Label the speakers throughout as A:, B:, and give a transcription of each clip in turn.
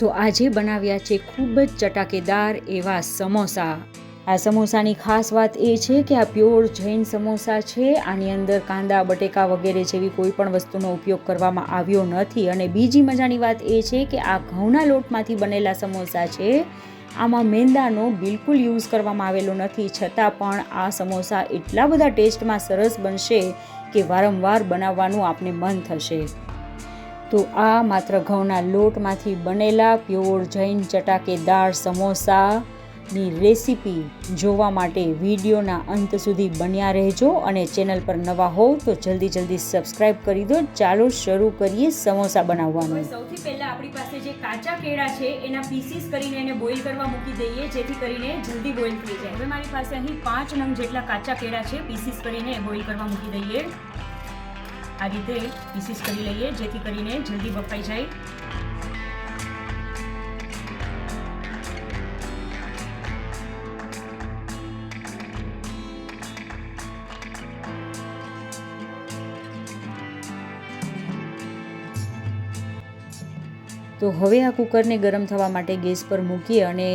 A: તો આજે બનાવ્યા છે ખૂબ જ ચટાકેદાર એવા સમોસા. આ સમોસાની ખાસ વાત એ છે કે આ પ્યોર જૈન સમોસા છે. આની અંદર કાંદા, બટેકા વગેરે જેવી કોઈ પણ વસ્તુનો ઉપયોગ કરવામાં આવ્યો નથી. અને બીજી મજાની વાત એ છે કે આ ઘઉંના લોટમાંથી બનેલા સમોસા છે. આમાં મેંદાનો બિલકુલ યુઝ કરવામાં આવેલો નથી. છતાં પણ આ સમોસા એટલા બધા ટેસ્ટમાં સરસ બનશે કે વારંવાર બનાવવાનું આપને મન થશે. તો આ માત્ર ઘઉંના લોટમાંથી બનેલા પ્યોર જૈન ચટાકેદાર સમોસાની રેસીપી જોવા માટે વિડીયોના અંત સુધી બન્યા રહેજો અને ચેનલ પર નવા હોવ તો જલ્દી જલ્દી સબસ્ક્રાઇબ કરી દો. ચાલો શરૂ કરીએ સમોસા બનાવવાનું.
B: સૌથી પહેલા આપણી પાસે જે કાચા કેળા છે, એના પીસીસ કરીને એને બોઇલ કરવા મૂકી દઈએ, જેથી કરીને જલ્દી બોઇલ થઈ જાય. હવે મારી પાસે અહીં પાંચ નંગ જેટલા કાચા કેળા છે પીસીસ કરીને બોઇલ કરવા મૂકી દઈએ. આ રીતે પીસીસ કરી લઈએ જેથી કરીને જલ્દી બફાઈ જાય.
A: તો હવે આ કુકરને ગરમ થવા માટે ગેસ પર મૂકી અને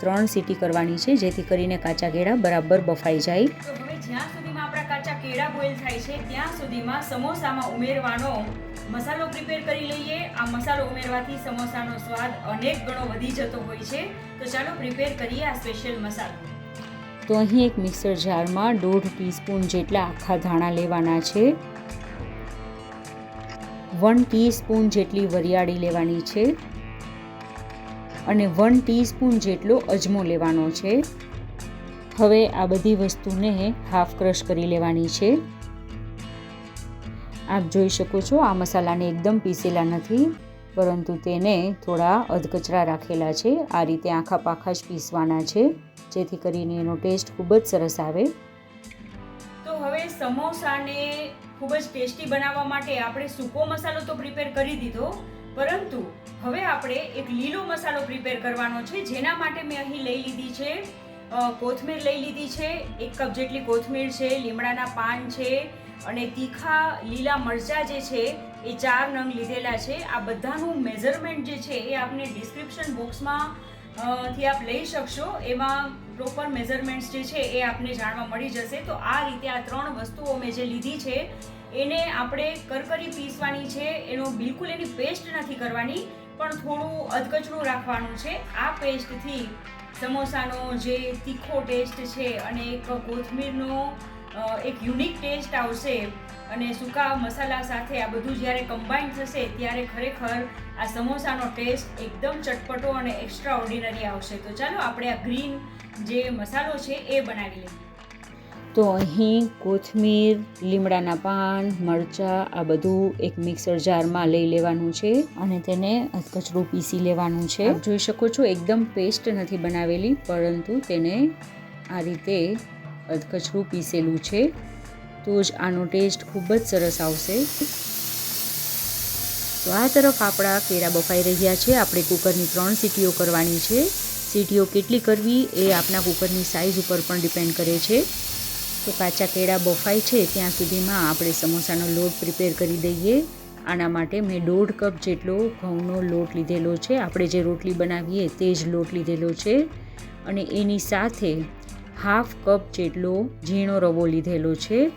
A: ત્રણ સીટી કરવાની છે જેથી કરીને કાચા કેળા બરાબર બફાઈ જાય.
B: હવે જ્યાં સુધીમાં કાચા બોઇલ થાય છે, ત્યાં સુધીમાં સમોસામાં ઉમેરવાનો મસાલો પ્રિપેર કરી લઈએ. આ મસાલો ઉમેરવાથી સમોસાનો સ્વાદ અનેક ગણો વધી જતો હોય છે. તો ચાલો પ્રિપેર કરીએ આ સ્પેશિયલ મસાલો.
A: તો અહીં એક મિક્સર જારમાં દોઢ ટીસ્પૂન જેટલા આખા ધાણા લેવાના છે. વન ટીસ્પૂન જેટલી વરિયાળી લેવાની છે. અને વન ટીસ્પૂન જેટલો અજમો લેવાનો છે. હવે આ બધી વસ્તુને હાફ ક્રશ કરી લેવાની છે. આપ જોઈ શકો છો, આ મસાલાને એકદમ પીસેલા નથી, પરંતુ તેને થોડા અધકચરા રાખેલા છે. આ રીતે આખા પાખા જ પીસવાના છે, જેથી કરીને એનો ટેસ્ટ ખૂબ જ સરસ આવે.
B: તો હવે સમોસાને ખૂબ જ ટેસ્ટી બનાવવા માટે આપણે સૂકો મસાલો તો પ્રિપેર કરી દીધો, પરંતુ હવે આપણે એક લીલો મસાલો પ્રિપેર કરવાનો છે, જેના માટે મેં અહીં લઈ લીધી છે કોથમીર લઈ લીધી છે. એક કપ જેટલી કોથમીર છે, લીમડાના પાન છે અને તીખા લીલા મરચાં જે છે એ ચાર નંગ લીધેલા છે. આ બધાનું મેઝરમેન્ટ જે છે એ આપને ડિસ્ક્રિપ્શન બોક્સમાં થી આપ લઈ શકશો. એમાં પ્રોપર મેઝરમેન્ટ્સ જે છે એ આપને જાણવા મળી જશે. તો આ રીતે આ ત્રણ વસ્તુઓ મેં જે લીધી છે, એને આપણે કરકરી પીસવાની છે. એનો બિલકુલ એની પેસ્ટ નથી કરવાની, પણ થોડું અધકચરું રાખવાનું છે. આ પેસ્ટથી સમોસાનો જે તીખો ટેસ્ટ છે અને એક કોથમીરનો એક યુનિક ટેસ્ટ આવશે અને સૂકા મસાલા સાથે આ બધું જ્યારે કમ્બાઈન થશે ત્યારે ખરેખર આ સમોસાનો ટેસ્ટ એકદમ ચટપટો અને એક્સ્ટ્રા ઓર્ડિનરી આવશે. તો ચાલો આપણે આ ગ્રીન જે મસાલો છે એ બનાવી લઈએ.
A: તો અહીં કોથમીર, લીમડાના પાન, મરચાં, આ બધું એક મિક્સર જારમાં લઈ લેવાનું છે અને તેને અધકચરું પીસી લેવાનું છે. જોઈ શકો છો એકદમ પેસ્ટ નથી બનાવેલી, પરંતુ તેને આ રીતે અધકચરું પીસેલું છે. તો જ આનો ટેસ્ટ ખૂબ જ સરસ આવશે. તો આ તરફ આપણા કેરા બફાઈ રહ્યા છે. આપણે કુકરની ત્રણ સીટીઓ કરવાની છે. સીટીઓ કેટલી કરવી એ આપણા કુકરની સાઇઝ ઉપર પણ ડિપેન્ડ કરે છે. તો કાચા કેળા બફાય છે, ત્યાં સુધીમાં આપણે સમોસાનો લોટ પ્રિપેર કરી દઈએ. આના માટે મેં દોઢ કપ જેટલો ઘઉંનો લોટ લીધેલો છે. આપણે જે રોટલી બનાવીએ તે જ લોટ લીધેલો છે. અને એની સાથે હાફ કપ જેટલો ઝીણો રવો લીધેલો છે.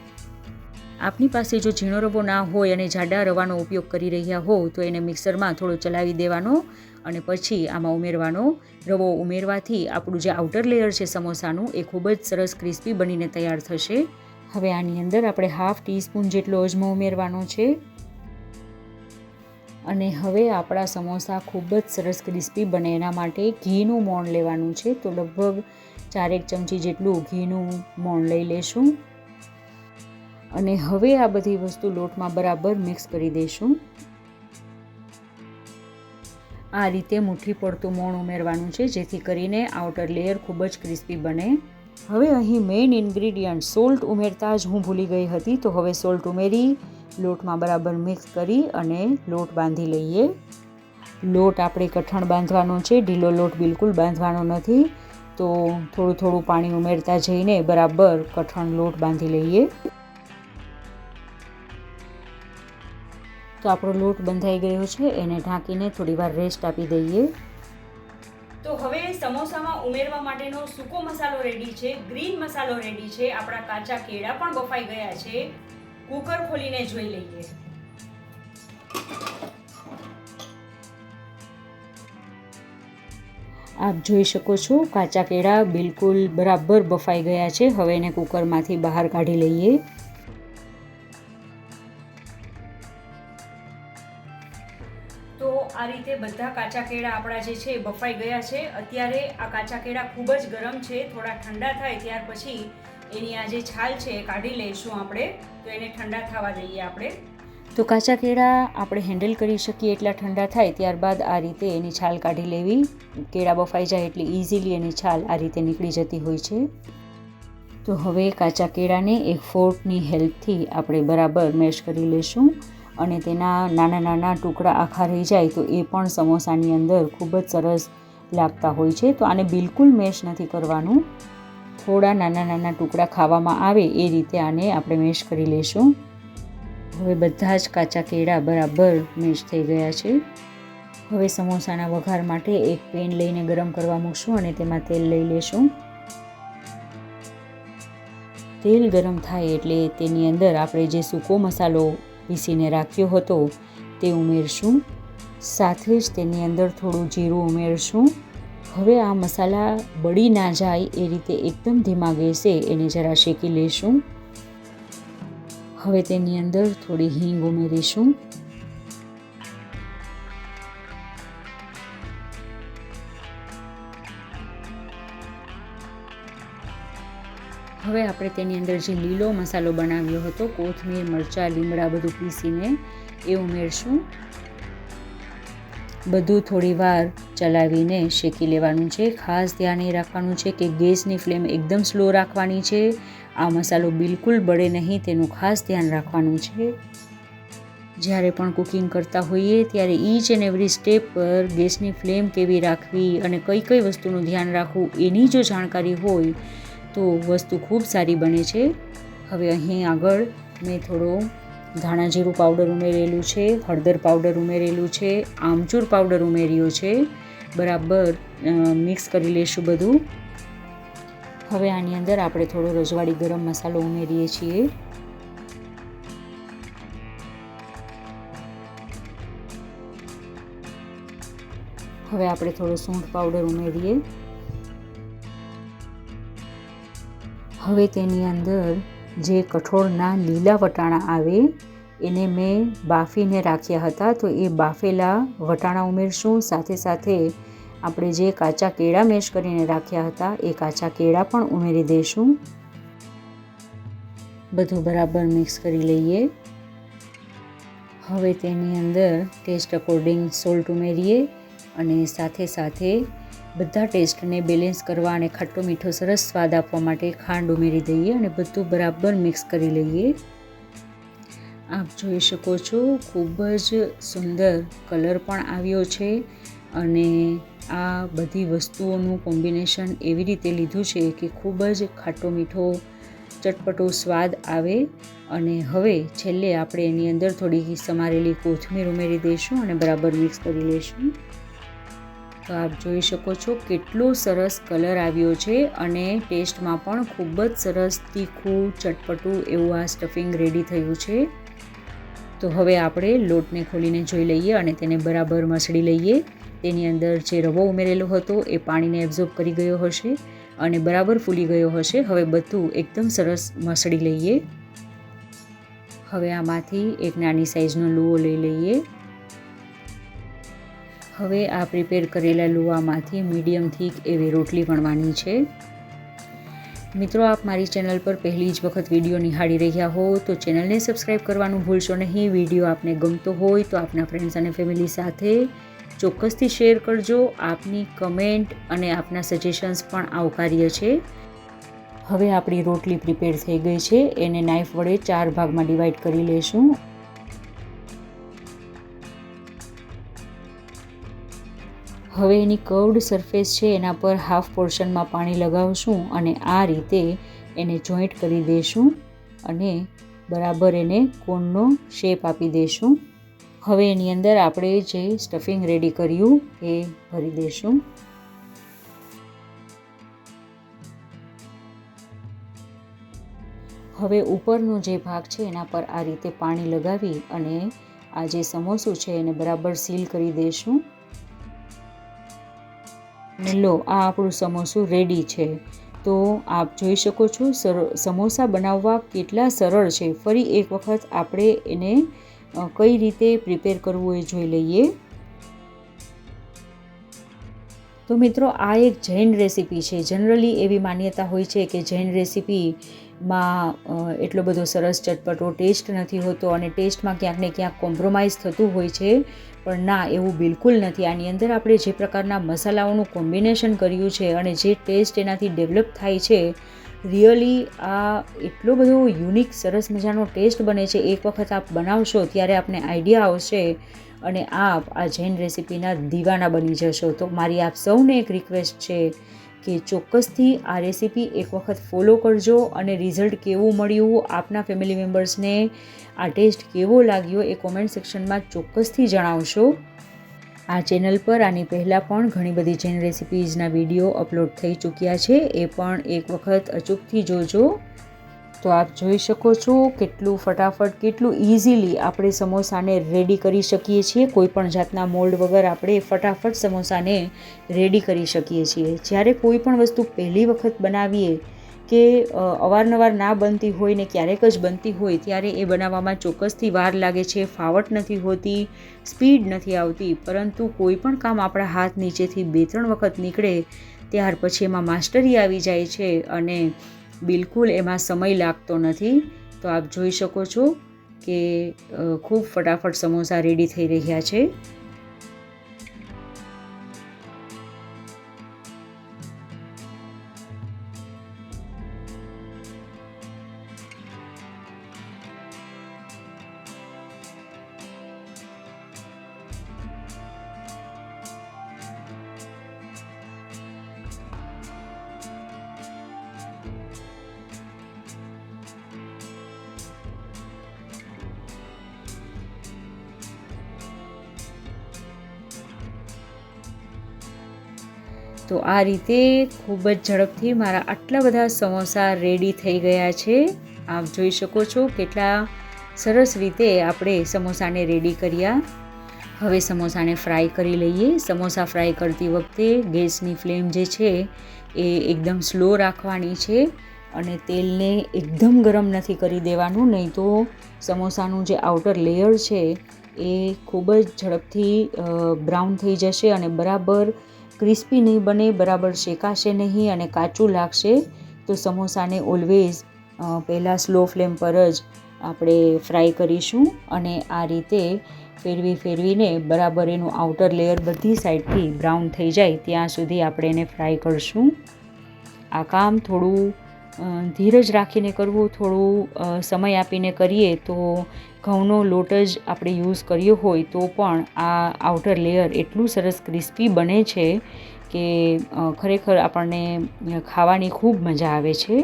A: આપની પાસે જો ઝીણો રવો ના હોય અને જાડા રવાનો ઉપયોગ કરી રહ્યા હો, તો એને મિક્સરમાં થોડો ચલાવી દેવાનો. અને પછી આમાં ઉમેરવાનો રવો ઉમેરવાથી આપણું જે આઉટર લેયર છે સમોસાનું, એ ખૂબ જ સરસ ક્રિસ્પી બનીને તૈયાર થશે. હવે આની અંદર આપણે હાફ ટીસ્પૂન જેટલો અજમો ઉમેરવાનો છે. અને હવે આપણા સમોસા ખૂબ જ સરસ ક્રિસ્પી બને, એના માટે ઘીનું મોણ લેવાનું છે. તો લગભગ ચારેક ચમચી જેટલું ઘીનું મોણ લઈ લેશું. અને હવે આ બધી વસ્તુ લોટમાં બરાબર મિક્સ કરી દઈશું આ રીતે મુઠ્ઠી પડતું મોણ ઉમેરવાનું છે, જેથી કરીને આઉટર લેયર ખૂબ જ ક્રિસ્પી બને. હવે અહીં મેઇન ઇન્ગ્રીડિયન્ટ સોલ્ટ ઉમેરતા જ હું ભૂલી ગઈ હતી, તો હવે સોલ્ટ ઉમેરી, લોટમાં બરાબર મિક્સ કરી અને લોટ બાંધી લઈએ. લોટ આપણે કઠણ બાંધવાનો છે, ઢીલો લોટ બિલકુલ બાંધવાનો નથી, તો થોડું થોડું પાણી ઉમેરતા જઈને બરાબર કઠણ લોટ બાંધી લઈએ. તો આપણો લોટ બંધાઈ ગયો છે એને ઢાંકીને થોડી વાર રેસ્ટ આપી દઈએ.
B: તો હવે સમોસામાં ઉમેરવા માટેનો સૂકો મસાલો રેડી છે ગ્રીન મસાલો રેડી છે આપણા કાચા કેળા પણ બફાઈ ગયા છે. કુકર ખોલીને જોઈ લઈએ.
A: આપ જોઈ શકો છો કાચા કેળા બિલકુલ બરાબર બફાઈ ગયા છે. હવે એને કુકરમાંથી બહાર કાઢી લઈએ.
B: બધા કાચા કેળા આપણા જે છે બફાઈ ગયા છે. અત્યારે આ કાચા કેળા ખૂબ જ ગરમ છે, થોડા ઠંડા થાય ત્યાર પછી એની આ જે છાલ છે એ કાઢી લઈશું આપણે. તો એને ઠંડા થવા દઈએ આપણે.
A: તો કાચા કેળા આપણે હેન્ડલ કરી શકીએ એટલા ઠંડા થાય ત્યારબાદ આ રીતે એની છાલ કાઢી લેવી. કેળા બફાઈ જાય એટલે ઇઝીલી એની છાલ આ રીતે નીકળી જતી હોય છે. તો હવે કાચા કેળાને એક ફોર્કની હેલ્પથી આપણે બરાબર મેશ કરી લઈશું. અને તેના નાના નાના ટુકડા આખા રહી જાય તો એ પણ સમોસાની અંદર ખૂબ જ સરસ લાગતા હોય છે. તો આને બિલકુલ મેશ નથી કરવાનું. થોડા નાના નાના ટુકડા ખાવામાં આવે એ રીતે આને આપણે મેશ કરી લઈશું હવે બધા જ કાચા કેળા બરાબર મેશ થઈ ગયા છે. હવે સમોસાના વઘાર માટે એક પેન લઈને ગરમ કરવા મૂકશું અને તેમાં તેલ લઈ લેશું. તેલ ગરમ થાય એટલે તેની અંદર આપણે જે સૂકો મસાલો પીસીને રાખ્યો હતો. તે ઉમેરશું. સાથે જ તેની અંદર થોડું જીરું ઉમેરશું. હવે આ મસાલા બળી ના જાય એ રીતે એકદમ ધીમા ગેસે એને જરા શેકી લેશું. હવે તેની અંદર થોડી હિંગ ઉમેરીશું. હવે આપણે તેની અંદર જે લીલો મસાલો બનાવ્યો હતો, કોથમીર, મરચાં, લીમડા બધું પીસીને એ ઉમેરશું. બધું થોડી વાર ચલાવીને શેકી લેવાનું છે. ખાસ ધ્યાન એ રાખવાનું છે કે ગેસની ફ્લેમ એકદમ સ્લો રાખવાની છે. આ મસાલો બિલકુલ બળે નહીં, તેનું ખાસ ધ્યાન રાખવાનું છે. જ્યારે પણ કુકિંગ કરતા હોઈએ, ત્યારે ઈચ એન્ડ એવરી સ્ટેપ પર ગેસની ફ્લેમ કેવી રાખવી અને કઈ કઈ વસ્તુનું ધ્યાન રાખવું એની જો જાણકારી હોય તો વસ્તુ ખૂબ સારી બને છે. હવે અહીં આગળ મેં થોડો ધાણા જીરું પાવડર ઉમેરેલું છે, હળદર પાવડર ઉમેરેલું છે, આમચૂર પાવડર ઉમેર્યો છે. બરાબર મિક્સ કરી લઈશું બધું. હવે આની અંદર આપણે થોડો રજવાડી ગરમ મસાલો ઉમેરીએ છીએ. હવે આપણે થોડો સૂંઠ પાવડર ઉમેરીએ. હવે તેની અંદર જે કઠોળના લીલા વટાણા આવે, એને મેં બાફીને રાખ્યા હતા, તો એ બાફેલા વટાણા ઉમેરશું. સાથે સાથે આપણે જે કાચા કેળા મેશ કરીને રાખ્યા હતા, એ કાચા કેળા પણ ઉમેરી દઈશું. બધું બરાબર મિક્સ કરી લઈએ. હવે તેની અંદર ટેસ્ટ અકોર્ડિંગ સોલ્ટ ઉમેરીએ અને સાથે સાથે બધા ટેસ્ટને બેલેન્સ કરવા અને ખાટો મીઠો સરસ સ્વાદ આપવા માટે ખાંડ ઉમેરી દઈએ અને બધું બરાબર મિક્સ કરી લઈએ. આપ જોઈ શકો છો, ખૂબ જ સુંદર કલર પણ આવ્યો છે અને આ બધી વસ્તુઓનું કોમ્બિનેશન એવી રીતે લીધું છે કે ખૂબ જ ખાટો મીઠો ચટપટો સ્વાદ આવે. અને હવે છેલ્લે આપણે એની અંદર થોડી સમારેલી કોથમીર ઉમેરી દઈશું અને બરાબર મિક્સ કરી લઈશું. તો આપ જોઈ શકો છો કેટલો સરસ કલર આવ્યો છે અને ટેસ્ટમાં પણ ખૂબ જ સરસ, તીખું, ચટપટું એવું આ સ્ટફિંગ રેડી થયું છે. તો હવે આપણે લોટને ખોલીને જોઈ લઈએ અને તેને બરાબર મસળી લઈએ. તેની અંદર જે રવો ઉમેરેલો હતો એ પાણીને એબ્ઝોર્બ કરી ગયો હશે અને બરાબર ફૂલી ગયો હશે. હવે બધું એકદમ સરસ મસળી લઈએ. હવે આમાંથી એક નાની સાઈઝનો લુઓ લઈ લઈએ. હવે આ પ્રિપેર કરેલા લુવામાંથી મીડિયમ થીક એવી રોટલી વણવાની છે. મિત્રો, આપ મારી ચેનલ પર પહેલી જ વખત વીડિયો નિહાળી રહ્યા હો, તો ચેનલને સબસ્ક્રાઈબ કરવાનું ભૂલશો નહીં. વીડિયો આપને ગમતો હોય તો આપના ફ્રેન્ડ્સ અને ફેમિલી સાથે ચોક્કસથી શેર કરજો. આપની કમેન્ટ અને આપના સજેશન્સ પણ આવકાર્ય છે. હવે આપણી રોટલી પ્રિપેર થઈ ગઈ છે. એને નાઈફ વડે ચાર ભાગમાં ડિવાઈડ કરી લેશું. હવે એની કર્વડ સરફેસ છે, એના પર હાફ પોર્શનમાં પાણી લગાવશું અને આ રીતે એને જોઈન્ટ કરી દઈશું અને બરાબર એને કોનનો શેપ આપી દઈશું હવે એની અંદર આપણે જે સ્ટફિંગ રેડી કર્યું એ ભરી દઈશું હવે ઉપરનો જે ભાગ છે, એના પર આ રીતે પાણી લગાવી અને આ જે સમોસું છે, એને બરાબર સીલ કરી દઈશું અને લો, આ આપણું સમોસું રેડી છે. તો આપ જોઈ શકો છો, સર, સમોસા બનાવવા કેટલા સરળ છે. ફરી એક વખત આપણે એને કઈ રીતે પ્રિપેર કરવું એ જોઈ લઈએ. તો મિત્રો, આ એક જૈન રેસીપી છે. જનરલી એવી માન્યતા હોય છે કે જૈન રેસીપીમાં એટલો બધો સરસ ચટપટો ટેસ્ટ નથી હોતો અને ટેસ્ટમાં ક્યાંક ને ક્યાંક કોમ્પ્રોમાઇઝ થતું હોય છે. પણ ના, એવું બિલકુલ નથી. આની અંદર આપણે જે પ્રકારના મસાલાઓનું કોમ્બિનેશન કર્યું છે અને જે ટેસ્ટ એનાથી ડેવલપ થાય છે રિયલી આ એટલો બધો યુનિક સરસ મજાનો ટેસ્ટ બને છે. એક વખત આપ બનાવશો ત્યારે આપને આઈડિયા આવશે અને આપ આ જૈન રેસિપીના દીવાના બની જશો. તો મારી આપ સૌને એક રિક્વેસ્ટ છે કે ચોક્કસથી આ રેસીપી એક વખત ફોલો કરજો અને રિઝલ્ટ કેવું મળ્યું, આપના ફેમિલી મેમ્બર્સને આ ટેસ્ટ કેવો લાગ્યો એ કોમેન્ટ સેક્શનમાં ચોક્કસથી જણાવશો. આ ચેનલ પર આની પહેલાં પણ ઘણી બધી જૈન રેસિપીઝના વીડિયો અપલોડ થઈ ચૂક્યા છે, એ પણ એક વખત અચૂકથી જોજો. તો આપ જોઈ શકો છો કેટલું ફટાફટ, કેટલું ઇઝીલી આપણે સમોસાને રેડી કરી શકીએ છીએ. કોઈપણ જાતના મોલ્ડ વગર આપણે ફટાફટ સમોસાને રેડી કરી શકીએ છીએ. જ્યારે કોઈ પણ વસ્તુ પહેલી વખત બનાવીએ કે અવારનવાર ના બનતી હોય ને ક્યારેક જ બનતી હોય, ત્યારે એ બનાવવામાં ચોક્કસથી વાર લાગે છે, ફાવટ નથી હોતી, સ્પીડ નથી આવતી. પરંતુ કોઈ પણ કામ આપણા હાથ નીચેથી બે ત્રણ વખત નીકળે, ત્યાર પછી એમાં માસ્ટરી આવી જાય છે અને બિલકુલ એમાં સમય લાગતો નથી. તો આપ જોઈ શકો છો કે ખૂબ ફટાફટ સમોસા રેડી થઈ રહ્યા છે. તો આ રીતે ખૂબ જ ઝડપથી મારા આટલા બધા સમોસા રેડી થઈ ગયા છે. આપ જોઈ શકો છો કેટલા સરસ રીતે આપણે સમોસાને રેડી કર્યા. હવે સમોસાને ફ્રાય કરી લઈએ. સમોસા ફ્રાય કરતી વખતે ગેસની ફ્લેમ જે છે એ એકદમ સ્લો રાખવાની છે અને તેલને એકદમ ગરમ નથી કરી દેવાનું. નહીં તો સમોસાનું જે આઉટર લેયર છે એ ખૂબ જ ઝડપથી બ્રાઉન થઈ જશે અને બરાબર ક્રિસ્પી નહીં બને, બરાબર શેકાશે નહીં અને કાચું લાગશે, તો સમોસાને ઓલવેઝ પહેલાં સ્લો ફ્લેમ પર જ આપણે ફ્રાય કરીશું અને આ રીતે ફેરવી ફેરવીને બરાબર એનું આઉટર લેયર બધી સાઈડથી બ્રાઉન થઈ જાય, ત્યાં સુધી આપણે એને ફ્રાય કરશું. આ કામ થોડું ધીરજ રાખીને કરવું, થોડું સમય આપીને કરીએ તો ઘઉંનો લોટ જ આપણે યુઝ કર્યો હોય તો પણ આ આઉટર લેયર એટલું સરસ ક્રિસ્પી બને છે કે ખરેખર આપણને ખાવાની ખૂબ મજા આવે છે.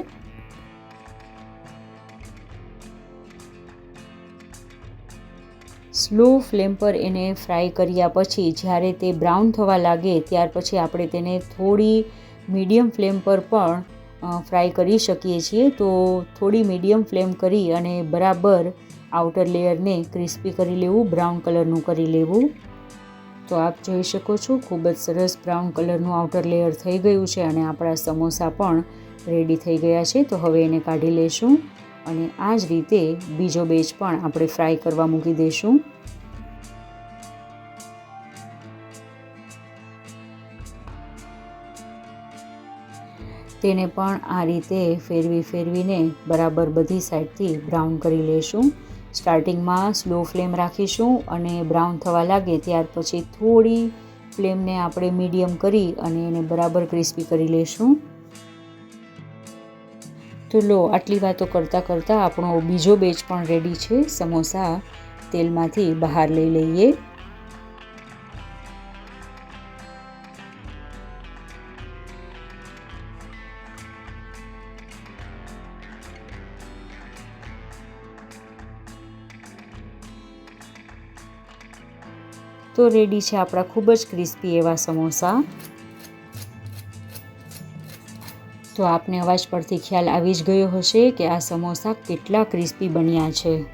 A: સ્લો ફ્લેમ પર એને ફ્રાય કર્યા પછી જ્યારે તે બ્રાઉન થવા લાગે ત્યાર પછી આપણે તેને થોડી મીડિયમ ફ્લેમ પર પણ ફ્રાય કરી શકીએ છીએ, તો થોડી મીડિયમ ફ્લેમ કરી અને બરાબર આઉટર લેયરને ક્રિસ્પી કરી લેવું, બ્રાઉન કલરનું કરી લેવું. તો આપ જોઈ શકો છો, ખૂબ જ સરસ બ્રાઉન કલરનું આઉટર લેયર થઈ ગયું છે અને આપણા સમોસા પણ રેડી થઈ ગયા છે. તો હવે એને કાઢી લેશું અને આ જ રીતે બીજો બેચ પણ આપણે ફ્રાય કરવા મૂકી દઈશું તેને પણ આ રીતે ફેરવી ફેરવીને બરાબર બધી સાઈડથી બ્રાઉન કરી લેશું. સ્ટાર્ટિંગમાં સ્લો ફ્લેમ રાખીશું અને બ્રાઉન થવા લાગે ત્યાર પછી થોડી ફ્લેમને આપણે મીડિયમ કરી અને એને બરાબર ક્રિસ્પી કરી લેશું. તો લો, આટલી વાતો કરતાં કરતાં આપણો બીજો બેચ પણ રેડી છે. સમોસા તેલમાંથી બહાર લઈ લઈએ. તો રેડી છે આપણા ખૂબ જ ક્રિસ્પી એવા સમોસા. તો આપને અવાજ પરથી ખ્યાલ આવી જ ગયો હશે કે આ સમોસા કેટલા ક્રિસ્પી બન્યા છે.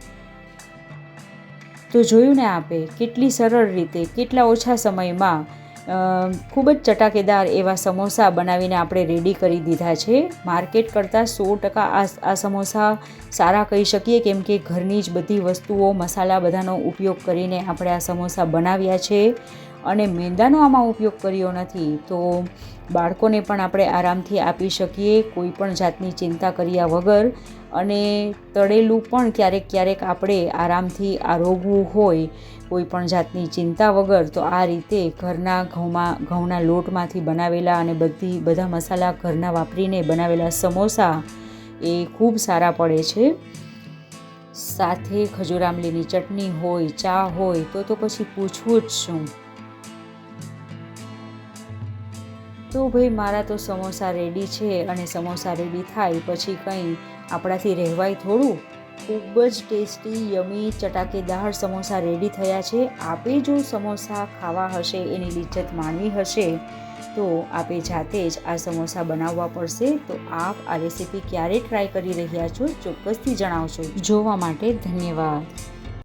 A: તો જોયું ને આપે, કેટલી સરળ રીતે, કેટલા ઓછા સમયમાં ખૂબ જ ચટાકેદાર એવા સમોસા બનાવીને આપણે રેડી કરી દીધા છે. માર્કેટ કરતાં સો ટકા આ સમોસા સારા કહી શકીએ કેમ કે ઘરની જ બધી વસ્તુઓ, મસાલા બધાનો ઉપયોગ કરીને આપણે આ સમોસા બનાવ્યા છે. અને મેંદાનો આમાં ઉપયોગ કર્યો નથી, તો બાળકોને પણ આપણે આરામથી આપી શકીએ કોઈ પણ જાતની ચિંતા કર્યા વગર. અને તળેલું પણ ક્યારેક ક્યારેક આપણે આરામથી આરોગવું હોય કોઈ પણ જાતની ચિંતા વગર તો આ રીતે ઘરના ઘઉંમાં, ઘઉંના લોટમાંથી બનાવેલા અને બધી, બધા મસાલા ઘરના વાપરીને બનાવેલા સમોસા એ ખૂબ સારા પડે છે. સાથે ખજૂર આમલીની ચટણી હોય, ચા હોય, તો તો પછી પૂછવું જ શું? તો ભાઈ મારા તો સમોસા રેડી છે અને સમોસા રેડી થાય, પછી કંઈ આપણાથી રહેવાય થોડું? ખૂબ જ ટેસ્ટી, યમી, ચટાકેદાર સમોસા રેડી થયા છે. આપે જો સમોસા ખાવા હશે, એની લિજ્જત માણવી હશે, તો આપે જાતે જ આ સમોસા બનાવવા પડશે. તો આપ આ રેસીપી ક્યારે ટ્રાય કરી રહ્યા છો, ચોક્કસથી જણાવશો જોવા માટે ધન્યવાદ.